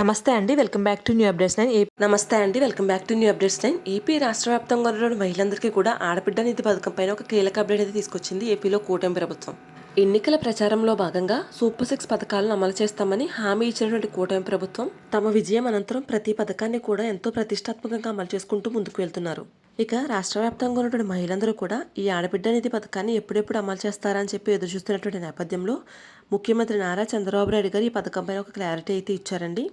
నమస్తే అండి. Welcome back to new updates nine. ఏ నమస్తే అండి. Welcome back to new updates nine. AP రాష్ట్ర వ్యాప్తంగా ఉన్న మహిళలందరికీ కూడా ఆడబిడ్డ నిధి పథకం పైన ఒక కీలక అప్డేట్ అయితే తీసుకొచ్చింది ఏపీలో కూటమి ప్రభుత్వం. ఎన్నికల ప్రచారంలో భాగంగా సూపర్ సిక్స్ పథకాలను అమలు చేస్తామని హామీ ఇచ్చినటువంటి కూటమి ప్రభుత్వం తమ విజయం అనంతరం ప్రతి పథకాన్ని కూడా ఎంతో ప్రతిష్టాత్మకంగా అమలు చేసుకుంటూ ముందుకు వెళ్తున్నారు. ఇక రాష్ట్ర వ్యాప్తంగా ఉన్నటువంటి మహిళలందరూ కూడా ఈ ఆడబిడ్డ నిధి పథకాన్ని ఎప్పుడెప్పుడు అమలు చేస్తారని చెప్పి ఎదురు చూస్తున్నటువంటి నేపథ్యంలో ముఖ్యమంత్రి నారా చంద్రబాబు నాయుడు గారు ఈ పథకం పైన ఒక క్లారిటీ అయితే ఇచ్చారండి.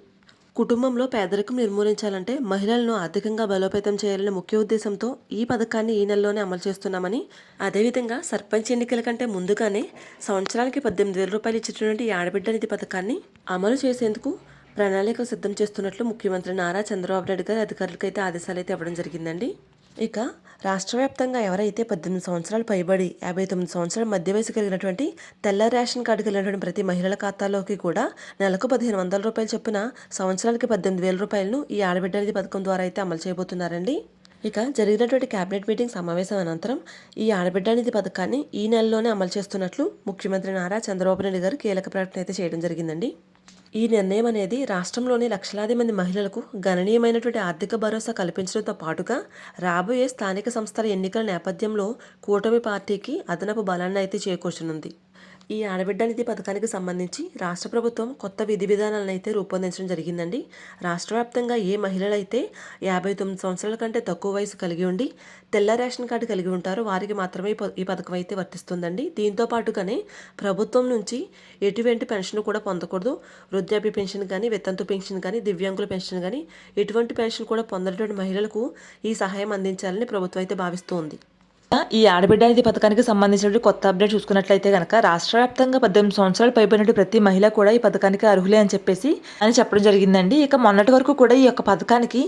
కుటుంబంలో పేదరికం నిర్మూలించాలంటే మహిళలను ఆర్థికంగా బలోపేతం చేయాలనే ముఖ్య ఉద్దేశంతో ఈ పథకాన్ని ఈ నెలలోనే అమలు చేస్తున్నామని అదేవిధంగా సర్పంచ్ ఎన్నికల కంటే ముందుగానే సంవత్సరానికి పద్దెనిమిది వేల రూపాయలు ఇచ్చినటువంటి ఈ ఆడబిడ్డ నిధి పథకాన్ని అమలు చేసేందుకు ప్రణాళిక సిద్ధం చేస్తున్నట్లు ముఖ్యమంత్రి నారా చంద్రబాబు నాయుడు గారు అధికారులకు అయితే ఆదేశాలు అయితే ఇవ్వడం జరిగిందండి. ఇక రాష్ట్ర వ్యాప్తంగా ఎవరైతే పద్దెనిమిది సంవత్సరాలు పైబడి యాభై తొమ్మిది సంవత్సరాల మధ్య వయసు కలిగినటువంటి తెల్ల రేషన్ కార్డు కలిగినటువంటి ప్రతి మహిళల ఖాతాలోకి కూడా నెలకు పదిహేను వందల రూపాయలు చొప్పున సంవత్సరానికి పద్దెనిమిది వేల రూపాయలను ఈ ఆడబిడ్డ నిధి పథకం ద్వారా అయితే అమలు చేయబోతున్నారండి. ఇక జరిగినటువంటి కేబినెట్ మీటింగ్ సమావేశం అనంతరం ఈ ఆడబిడ్డ నిధి పథకాన్ని ఈ నెలలోనే అమలు చేస్తున్నట్లు ముఖ్యమంత్రి నారా చంద్రబాబు నాయుడు గారు కీలక ప్రకటన అయితే చేయడం జరిగిందండి. ఈ నిర్ణయం అనేది రాష్ట్రంలోని లక్షలాది మంది మహిళలకు గణనీయమైనటువంటి ఆర్థిక భరోసా కల్పించడంతో పాటుగా రాబోయే స్థానిక సంస్థల ఎన్నికల నేపథ్యంలో కూటమి పార్టీకి అదనపు బలాన్ని అయితే చేకూర్చనుంది. ఈ ఆడబిడ్డ నిధి పథకానికి సంబంధించి రాష్ట్ర ప్రభుత్వం కొత్త విధి విధానాలను అయితే రూపొందించడం జరిగిందండి. రాష్ట్ర వ్యాప్తంగా ఏ మహిళలైతే యాభై తొమ్మిది సంవత్సరాల కంటే తక్కువ వయసు కలిగి ఉండి తెల్ల రేషన్ కార్డు కలిగి ఉంటారో వారికి మాత్రమే ఈ ప- ఈ పథకం అయితే వర్తిస్తుందండి. దీంతో పాటుగానే ప్రభుత్వం నుంచి ఎటువంటి పెన్షన్ కూడా పొందకూడదు. వృద్ధాప్య పెన్షన్ కానీ వితంతు పెన్షన్ కానీ దివ్యాంగుల పెన్షన్ కానీ ఎటువంటి పెన్షన్ కూడా పొందనటువంటి మహిళలకు ఈ సహాయం అందించాలని ప్రభుత్వం అయితే భావిస్తోంది. ఈ ఆడబిడ్డ నిధి పథకానికి సంబంధించిన కొత్త అప్డేట్ చూసుకున్నట్లయితే కనుక రాష్ట్ర వ్యాప్తంగా పద్దెనిమిది సంవత్సరాలు పైబడిన ప్రతి మహిళ కూడా ఈ పథకానికి అర్హులే అని చెప్పేసి అని చెప్పడం జరిగిందండి. ఇక మొన్నటి వరకు కూడా ఈ యొక్క పథకానికి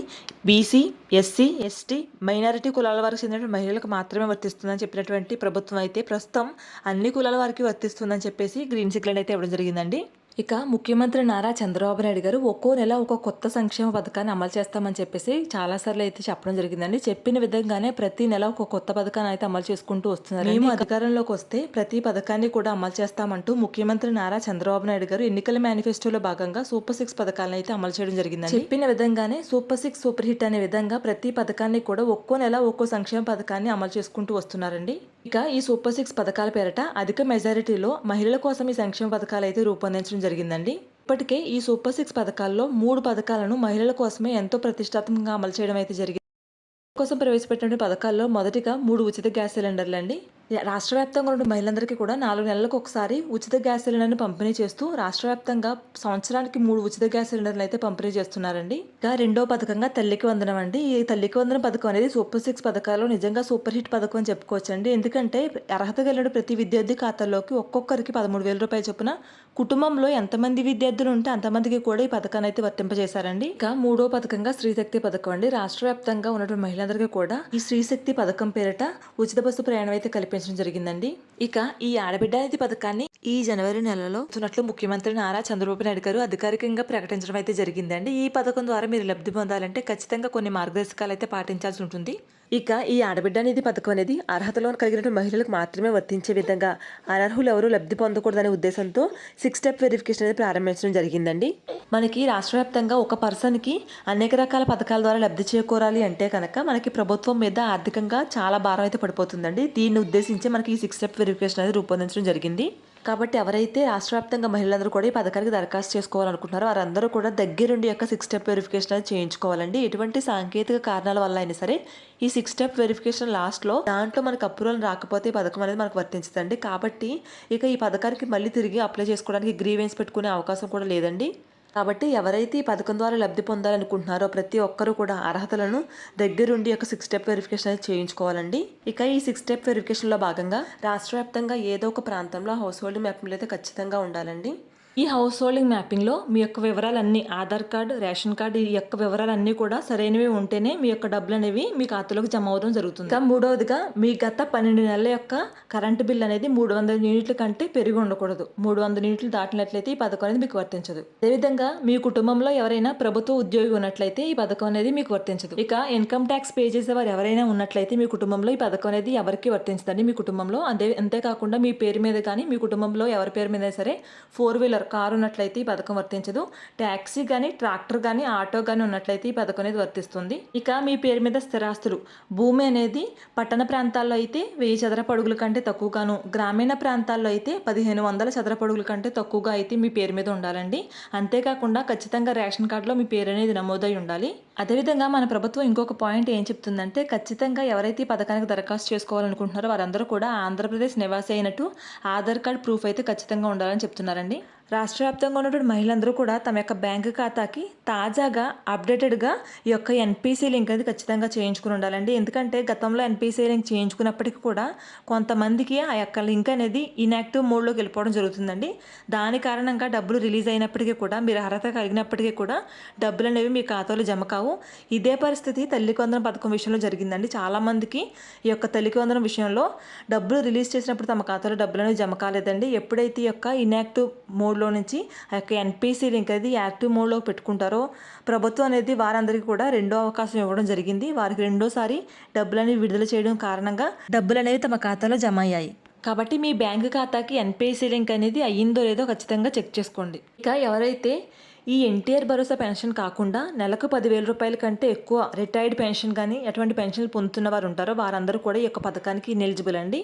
బీసీ ఎస్సీ ఎస్టీ మైనారిటీ కులాల వారికి చెందిన మహిళలకు మాత్రమే వర్తిస్తుందని చెప్పినటువంటి ప్రభుత్వం అయితే ప్రస్తుతం అన్ని కులాల వారికి వర్తిస్తుందని చెప్పేసి గ్రీన్ సిగ్నల్ అయితే ఇవ్వడం జరిగిందండి. ఇక ముఖ్యమంత్రి నారా చంద్రబాబు నాయుడు గారు ఒక్కో నెల ఒక కొత్త సంక్షేమ పథకాన్ని అమలు చేస్తామని చెప్పేసి చాలాసార్లు అయితే చెప్పడం జరిగిందండి. చెప్పిన విధంగానే ప్రతి నెల ఒక కొత్త పథకాన్ని అయితే అమలు చేసుకుంటూ వస్తున్నారు మేము అధికారంలోకి వస్తే ప్రతి పథకాన్ని కూడా అమలు చేస్తామంటూ ముఖ్యమంత్రి నారా చంద్రబాబు నాయుడు గారు ఎన్నికల మేనిఫెస్టోలో భాగంగా సూపర్ సిక్స్ పథకాలను అయితే అమలు చేయడం జరిగింది చెప్పిన విధంగానే సూపర్ సిక్స్ సూపర్ హిట్ అనే విధంగా ప్రతి పథకాన్ని కూడా ఒక్కో నెల ఒక్కో సంక్షేమ పథకాన్ని అమలు చేసుకుంటూ వస్తున్నారండి. ఇక ఈ సూపర్ సిక్స్ పథకాల పేరట అధిక మెజారిటీలో మహిళల కోసం ఈ సంక్షేమ పథకాలు అయితే రూపొందించడం జరిగిందండి. ఇప్పటికే ఈ సూపర్ సిక్స్ పథకాల్లో మూడు పథకాలను మహిళల కోసమే ఎంతో ప్రతిష్టాత్మకంగా అమలు చేయడం అయితే జరిగింది. కోసం ప్రవేశపెట్టిన పథకాల్లో మొదటిగా మూడు ఉచిత గ్యాస్ సిలిండర్లు అండి. రాష్ట్ర వ్యాప్తంగా ఉన్న మహిళలందరికీ కూడా నాలుగు నెలలకు ఒకసారి ఉచిత గ్యాస్ సిలిండర్ని పంపిణీ చేస్తూ రాష్ట్ర వ్యాప్తంగా సంవత్సరానికి మూడు ఉచిత గ్యాస్ సిలిండర్లు అయితే పంపిణీ చేస్తున్నారండి. ఇంకా రెండో పథకంగా తల్లికి వందనం అండి. ఈ తల్లికి వందనం పథకం అనేది సూపర్ సిక్స్ పథకాల్లో నిజంగా సూపర్ హిట్ పథకం అని చెప్పుకోవచ్చండి. ఎందుకంటే అర్హత కలిగిన ప్రతి విద్యార్థి ఖాతాలోకి ఒక్కొక్కరికి పదమూడు వేల రూపాయల చొప్పున కుటుంబంలో ఎంతమంది విద్యార్థులు ఉంటే అంతమందికి కూడా ఈ పథకాన్ని అయితే వర్తింపజేశారండి. ఇక మూడో పథకంగా స్త్రీశక్తి పథకం అండి. రాష్ట్ర వ్యాప్తంగా ఉన్నటువంటి మహిళలందరికీ కూడా ఈ స్త్రీశక్తి పథకం పేరిట ఉచిత బస్సు ప్రయాణం అయితే కల్పించడం జరిగిందండి. ఇక ఈ ఆడబిడ్డ నిధి పథకాన్ని ఈ జనవరి నెలలో ఉన్నట్లు ముఖ్యమంత్రి నారా చంద్రబాబు నాయుడు గారు అధికారికంగా ప్రకటించడం అయితే జరిగిందండి. ఈ పథకం ద్వారా మీరు లబ్ధి పొందాలంటే ఖచ్చితంగా కొన్ని మార్గదర్శకాలు అయితే పాటించాల్సి ఉంటుంది. ఇక ఈ ఆడబిడ్డ నిధి పథకం అనేది అర్హతలో కలిగిన మహిళలకు మాత్రమే వర్తించే విధంగా అనర్హులు ఎవరు లబ్ధి పొందకూడదనే ఉద్దేశంతో సిక్స్ స్టెప్ వెరిఫికేషన్ అనేది ప్రారంభించడం జరిగిందండి. మనకి రాష్ట్ర వ్యాప్తంగా ఒక పర్సన్కి అనేక రకాల పథకాల ద్వారా లబ్ధి చేకూరాలి అంటే కనుక మనకి ప్రభుత్వం మీద ఆర్థికంగా చాలా భారం అయితే పడిపోతుందండి. దీన్ని ఉద్దేశించి మనకి ఈ సిక్స్ స్టెప్ వెరిఫికేషన్ అనేది రూపొందించడం జరిగింది. కాబట్టి ఎవరైతే రాష్ట్ర వ్యాప్తంగా మహిళలందరూ కూడా ఈ పథకానికి దరఖాస్తు చేసుకోవాలనుకుంటున్నారో వారందరూ కూడా దగ్గరుండి యొక్క సిక్స్ స్టెప్ వెరిఫికేషన్ అనేది చేయించుకోవాలండి. ఎటువంటి సాంకేతిక కారణాల వల్ల అయినా సరే ఈ సిక్స్ స్టెప్ వెరిఫికేషన్ లాస్ట్లో దాంట్లో మనకు అప్రూవల్ రాకపోతే ఈ పథకం అనేది మనకు వర్తించదండి. కాబట్టి ఇక ఈ పథకానికి మళ్ళీ తిరిగి అప్లై చేసుకోవడానికి గ్రీవెన్స్ పెట్టుకునే అవకాశం కూడా లేదండి. కాబట్టి ఎవరైతే ఈ పథకం ద్వారా లబ్ధి పొందాలనుకుంటున్నారో ప్రతి ఒక్కరూ కూడా అర్హతలను దగ్గరుండి ఒక సిక్స్ స్టెప్ వెరిఫికేషన్ అనేది చేయించుకోవాలండి. ఇక ఈ సిక్స్ స్టెప్ వెరిఫికేషన్లో భాగంగా రాష్ట్ర వ్యాప్తంగా ఏదో ఒక ప్రాంతంలో హౌస్ హోల్డ్ మ్యాపింగ్లు అయితే ఖచ్చితంగా ఉండాలండి. ఈ హౌస్ హోల్డింగ్ మ్యాపింగ్లో మీ యొక్క వివరాలన్నీ ఆధార్ కార్డు రేషన్ కార్డు ఈ యొక్క వివరాలన్నీ కూడా సరైనవి ఉంటేనే మీ యొక్క డబ్బులు అనేవి మీ ఖాతాలోకి జమ అవడం జరుగుతుంది. ఇంకా మూడవదిగా మీ గత పన్నెండు నెలల యొక్క కరెంటు బిల్ అనేది మూడు వందల యూనిట్ల కంటే పెరిగి ఉండకూడదు. మూడు వందల యూనిట్లు దాటినట్లయితే ఈ పథకం అనేది మీకు వర్తించదు. అదేవిధంగా మీ కుటుంబంలో ఎవరైనా ప్రభుత్వ ఉద్యోగి ఉన్నట్లయితే ఈ పథకం అనేది మీకు వర్తించదు. ఇక ఇన్కమ్ ట్యాక్స్ పే చేసే వారు ఎవరైనా ఉన్నట్లయితే మీ కుటుంబంలో ఈ పథకం అనేది ఎవరికి వర్తించదండి మీ కుటుంబంలో. అదే అంతేకాకుండా మీ పేరు మీద కానీ మీ కుటుంబంలో ఎవరి పేరు మీద సరే ఫోర్ వీలర్ కారు ఉన్నట్లయితే ఈ పథకం వర్తించదు. ట్యాక్సీ కానీ ట్రాక్టర్ కానీ ఆటో కానీ ఉన్నట్లయితే ఈ పథకం అనేది వర్తిస్తుంది. ఇక మీ పేరు మీద స్థిరాస్తులు. భూమి అనేది పట్టణ ప్రాంతాల్లో అయితే వెయ్యి చదరపడుగుల కంటే తక్కువగాను. గ్రామీణ ప్రాంతాల్లో అయితే పదిహేను వందల చదరపడుగుల కంటే తక్కువగా అయితే మీ పేరు మీద ఉండాలండి. అంతేకాకుండా ఖచ్చితంగా రేషన్ కార్డులో మీ పేరు అనేది నమోదై ఉండాలి. అదేవిధంగా మన ప్రభుత్వం ఇంకొక పాయింట్ ఏం చెప్తుందంటే ఖచ్చితంగా ఎవరైతే ఈ పథకానికి దరఖాస్తు చేసుకోవాలనుకుంటున్నారో వారందరూ కూడా ఆంధ్రప్రదేశ్ నివాసి అయినట్టు ఆధార్ కార్డ్ ప్రూఫ్ అయితే ఖచ్చితంగా ఉండాలని చెప్తున్నారండి. రాష్ట్ర వ్యాప్తంగా ఉన్నటువంటి మహిళలందరూ కూడా తమ యొక్క బ్యాంకు ఖాతాకి తాజాగా అప్డేటెడ్గా ఈ యొక్క ఎన్పిసి లింక్ అనేది ఖచ్చితంగా చేయించుకుని ఉండాలండి. ఎందుకంటే గతంలో ఎన్పిసి లింక్ చేయించుకున్నప్పటికీ కూడా కొంతమందికి ఆ యొక్క లింక్ అనేది ఇన్యాక్టివ్ మోడ్లోకి వెళ్ళిపోవడం జరుగుతుందండి. దాని కారణంగా డబ్బులు రిలీజ్ అయినప్పటికీ కూడా మీరు అర్హత కలిగినప్పటికీ కూడా డబ్బులు అనేవి మీ ఖాతాలో జమ కావు. ఇదే పరిస్థితి తల్లి కొందరం పథకం విషయంలో జరిగిందండి. చాలామందికి ఈ యొక్క తల్లి కొందరం విషయంలో డబ్బులు రిలీజ్ చేసినప్పుడు తమ ఖాతాలో డబ్బులు అనేవి జమ కాలేదండి. ఎప్పుడైతే ఈ యొక్క ఇన్యాక్టివ్ మోడ్లో నుంచి ఆ యొక్క ఎన్పిసి లింక్ అనేది యాక్టివ్ మోడ్లో పెట్టుకుంటారో ప్రభుత్వం అనేది వారందరికీ కూడా రెండో అవకాశం ఇవ్వడం జరిగింది. వారికి రెండోసారి డబ్బులని విడుదల చేయడం కారణంగా డబ్బులు అనేవి తమ ఖాతాలో జమ అయ్యాయి. కాబట్టి మీ బ్యాంకు ఖాతాకి ఎన్పిసి లింక్ అనేది అయ్యిందో లేదో ఖచ్చితంగా చెక్ చేసుకోండి. ఇక ఎవరైతే ఈ ఎన్టీఆర్ భరోసా పెన్షన్ కాకుండా నెలకు పదివేల రూపాయల కంటే ఎక్కువ రిటైర్డ్ పెన్షన్ కానీ ఎటువంటి పెన్షన్లు పొందుతున్న వారు ఉంటారో వారందరూ కూడా ఈ యొక్క పథకానికి ఎలిజిబుల్ అండి.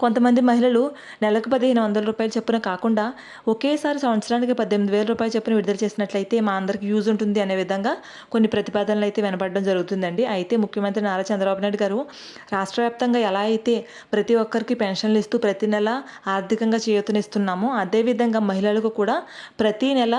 కొంతమంది మహిళలు నెలకు పదిహేను వందల రూపాయలు చొప్పున కాకుండా ఒకేసారి సంవత్సరానికి పద్దెనిమిది వేల రూపాయలు చొప్పున విడుదల చేసినట్లయితే మా అందరికి యూజ్ ఉంటుంది అనే విధంగా కొన్ని ప్రతిపాదనలు అయితే వినపడడం జరుగుతుందండి. అయితే ముఖ్యమంత్రి నారా చంద్రబాబు నాయుడు గారు రాష్ట్ర వ్యాప్తంగా ఎలా అయితే ప్రతి ఒక్కరికి పెన్షన్లు ఇస్తూ ప్రతి నెల ఆర్థికంగా చేయూతనిస్తున్నామో అదేవిధంగా మహిళలకు కూడా ప్రతి నెల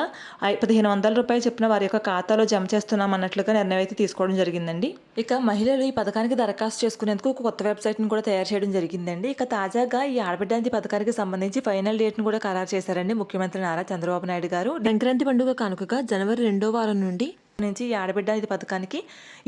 పదిహేను వందల రూపాయలు చెప్పిన వారి యొక్క ఖాతాలో జమ చేస్తున్నాం అన్నట్లుగా నిర్ణయం అయితే తీసుకోవడం జరిగిందండి. ఇక మహిళలు ఈ పథకానికి దరఖాస్తు చేసుకునేందుకు ఒక కొత్త వెబ్సైట్ని కూడా తయారు చేయడం జరిగిందండి. ఇక తాజాగా ఈ ఆడబిడ్డాంతి పథకానికి సంబంధించి ఫైనల్ డేట్ను కూడా ఖరారు చేశారండి ముఖ్యమంత్రి నారా చంద్రబాబు నాయుడు గారు. సంక్రాంతి పండుగ కానుకగా జనవరి రెండో వారం నుండి నుంచి ఈ ఆడబిడ్డ ఇది పథకానికి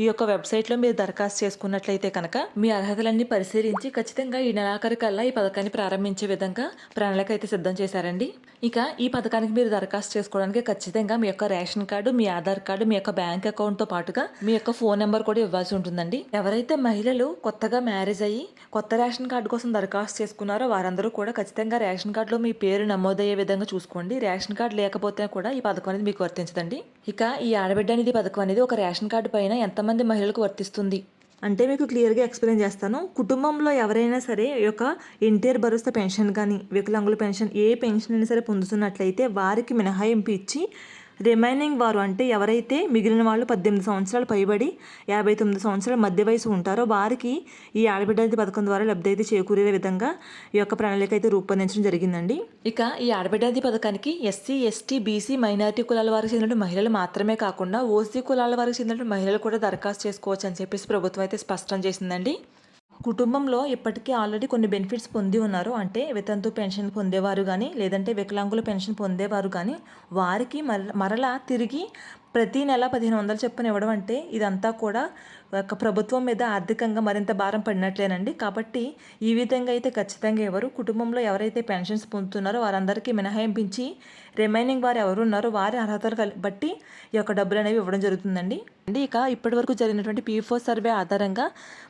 ఈ యొక్క వెబ్సైట్లో మీరు దరఖాస్తు చేసుకున్నట్లయితే కనుక మీ అర్హతలన్నీ పరిశీలించి ఖచ్చితంగా ఈ నెలాఖరు కల్లా ఈ పథకాన్ని ప్రారంభించే విధంగా ప్రణాళిక అయితే సిద్ధం చేశారండి. ఇక ఈ పథకానికి మీరు దరఖాస్తు చేసుకోవడానికి ఖచ్చితంగా మీ యొక్క రేషన్ కార్డు మీ ఆధార్ కార్డు మీ యొక్క బ్యాంక్ అకౌంట్తో పాటుగా మీ యొక్క ఫోన్ నెంబర్ కూడా ఇవ్వాల్సి ఉంటుందండి. ఎవరైతే మహిళలు కొత్తగా మ్యారేజ్ అయ్యి కొత్త రేషన్ కార్డు కోసం దరఖాస్తు చేసుకున్నారో వారందరూ కూడా ఖచ్చితంగా రేషన్ కార్డులో మీ పేరు నమోదయ్యే విధంగా చూసుకోండి. రేషన్ కార్డు లేకపోతే కూడా ఈ పథకం అనేది మీకు వర్తించదండి. ఇక ఈ ఆడబిడ్డ అనేది పథకం అనేది ఒక రేషన్ కార్డు పైన ఎంతమంది మహిళలకు వర్తిస్తుంది? అంటే మీకు క్లియర్గా ఎక్స్ప్లెయిన్ చేస్తాను. కుటుంబంలో ఎవరైనా సరే యొక్క ఎన్టీఆర్ భరోసా పెన్షన్ కానీ వికలాంగుల పెన్షన్ ఏ పెన్షన్ అయినా సరే పొందుతున్నట్లయితే వారికి మినహాయింపు ఇచ్చి రిమైనింగ్ వారు అంటే ఎవరైతే మిగిలిన వాళ్ళు పద్దెనిమిది సంవత్సరాలు పైబడి యాభై తొమ్మిది సంవత్సరాల మధ్య వయసు ఉంటారో వారికి ఈ ఆడబిడ్డది పథకం ద్వారా లబ్ధి అయితే చేకూరే విధంగా ఈ యొక్క ప్రణాళిక అయితే రూపొందించడం జరిగిందండి. ఇక ఈ ఆడబిడ్డ పథకానికి ఎస్సీ ఎస్టీ బీసీ మైనారిటీ కులాల వారికి చెందిన మహిళలు మాత్రమే కాకుండా ఓసీ కులాల వారికి చెందిన మహిళలు కూడా దరఖాస్తు చేసుకోవచ్చు అని చెప్పేసి ప్రభుత్వం అయితే స్పష్టం చేసిందండి. కుటుంబంలో ఇప్పటికే ఆల్రెడీ కొన్ని బెనిఫిట్స్ పొంది ఉన్నారు. అంటే వితంతు పెన్షన్ పొందేవారు కానీ లేదంటే వికలాంగుల పెన్షన్ పొందేవారు కానీ వారికి మర మరలా తిరిగి ప్రతి నెల పదిహేను వందలు చొప్పున ఇవ్వడం అంటే ఇదంతా కూడా ఒక ప్రభుత్వం మీద ఆర్థికంగా మరింత భారం పడినట్లేనండి. కాబట్టి ఈ విధంగా అయితే ఖచ్చితంగా ఎవరు కుటుంబంలో ఎవరైతే పెన్షన్స్ పొందుతున్నారో వారందరికీ మినహాయింపించి రిమైనింగ్ వారు ఎవరు ఉన్నారో వారి అర్హతలు బట్టి ఈ యొక్క డబ్బులు అనేవి ఇవ్వడం జరుగుతుందండి. అండి ఇక ఇప్పటివరకు జరిగినటువంటి పీఫో ఫోర్ సర్వే ఆధారంగా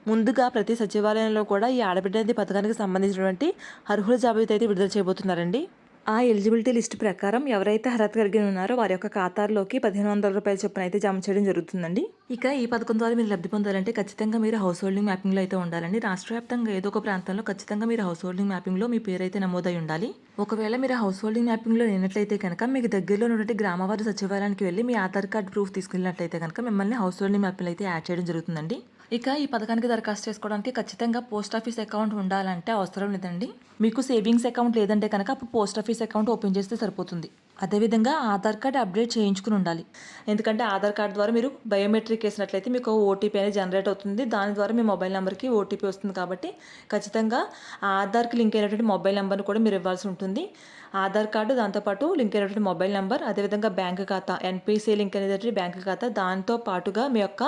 ముందుగా ప్రతి సచివాలయంలో కూడా ఈ ఆడబిడ్డ పథకానికి సంబంధించినటువంటి అర్హుల జాబితా అయితే విడుదల చేయబోతున్నారండి. ఆ ఎలిజిబిలిటీ లిస్ట్ ప్రకారం ఎవరైతే అర్హత కలిగి ఉన్నారో వారి యొక్క ఖాతాల్లోకి పదిహేను వందల రూపాయల చొప్పున అయితే జమ చేయడం జరుగుతుందండి. ఇక ఈ పథకం ద్వారా మీరు లబ్ధి పొందాలంటే ఖచ్చితంగా మీరు హౌస్ హోల్డింగ్ మ్యాపింగ్లో అయితే ఉండాలండి. రాష్ట్ర వ్యాప్తంగా ఏదో ఒక ప్రాంతంలో ఖచ్చితంగా మీరు హౌస్ హోల్డింగ్ మ్యాపింగ్లో మీ పేరు అయితే నమోదై ఉండాలి. ఒకవేళ మీరు హౌస్ హోల్డింగ్ మ్యాపింగ్లో లేనట్లయితే కనుక మీకు దగ్గరలో ఉన్నటువంటి గ్రామవారి సచివాలయానికి వెళ్ళి మీ ఆధార్ కార్డ్ ప్రూఫ్ తీసుకెళ్ళినట్లయితే కనుక మిమ్మల్ని హౌస్ హోల్డింగ్ మ్యాపింగ్లో అయితే యాడ్ చేయడం జరుగుతుందండి. ఇక ఈ పథకానికి దరఖాస్తు చేసుకోవడానికి ఖచ్చితంగా పోస్ట్ ఆఫీస్ అకౌంట్ ఉండాలంటే అవసరం లేదండి. మీకు సేవింగ్స్ అకౌంట్ లేదంటే కనుక అప్పుడు పోస్ట్ ఆఫీస్ అకౌంట్ ఓపెన్ చేస్తే సరిపోతుంది. అదేవిధంగా ఆధార్ కార్డ్ అప్డేట్ చేయించుకుని ఉండాలి. ఎందుకంటే ఆధార్ కార్డ్ ద్వారా మీరు బయోమెట్రిక్ వేసినట్లయితే మీకు ఓటీపీ అనేది జనరేట్ అవుతుంది. దాని ద్వారా మీ మొబైల్ నెంబర్కి ఓటీపీ వస్తుంది కాబట్టి ఖచ్చితంగా ఆధార్కి లింక్ అయినటువంటి మొబైల్ నెంబర్ని కూడా మీరు ఇవ్వాల్సి ఉంటుంది. ఆధార్ కార్డు దాంతోపాటు లింక్ అయినటువంటి మొబైల్ నెంబర్ అదేవిధంగా బ్యాంక్ ఖాతా ఎన్పిసి లింక్ అనేటువంటి బ్యాంక్ ఖాతా దాంతో పాటుగా మీ యొక్క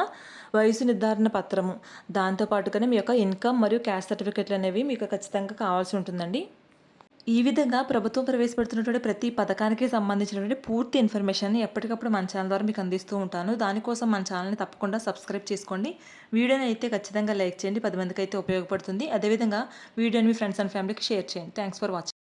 వయసు నిర్ధారణ పత్రము. దాంతో పాటుగానే మీ యొక్క ఇన్కమ్ మరియు క్యాష్ సర్టిఫికెట్లు అనేవి మీకు ఖచ్చితంగా కావాల్సి ఉంటుందండి. ఈ విధంగా ప్రభుత్వం ప్రవేశపెడుతున్నటువంటి ప్రతి పథకానికి సంబంధించినటువంటి పూర్తి ఇన్ఫర్మేషన్ని ఎప్పటికప్పుడు మన ఛానల్ ద్వారా మీకు అందిస్తూ ఉంటాను. దానికోసం మన ఛానల్ని తప్పకుండా సబ్స్క్రైబ్ చేసుకోండి. వీడియోని అయితే ఖచ్చితంగా లైక్ చేయండి. పది మందికి అయితే ఉపయోగపడుతుంది. అదేవిధంగా వీడియోని మీ ఫ్రెండ్స్ అండ్ ఫ్యామిలీకి షేర్ చేయండి. Thanks for watching.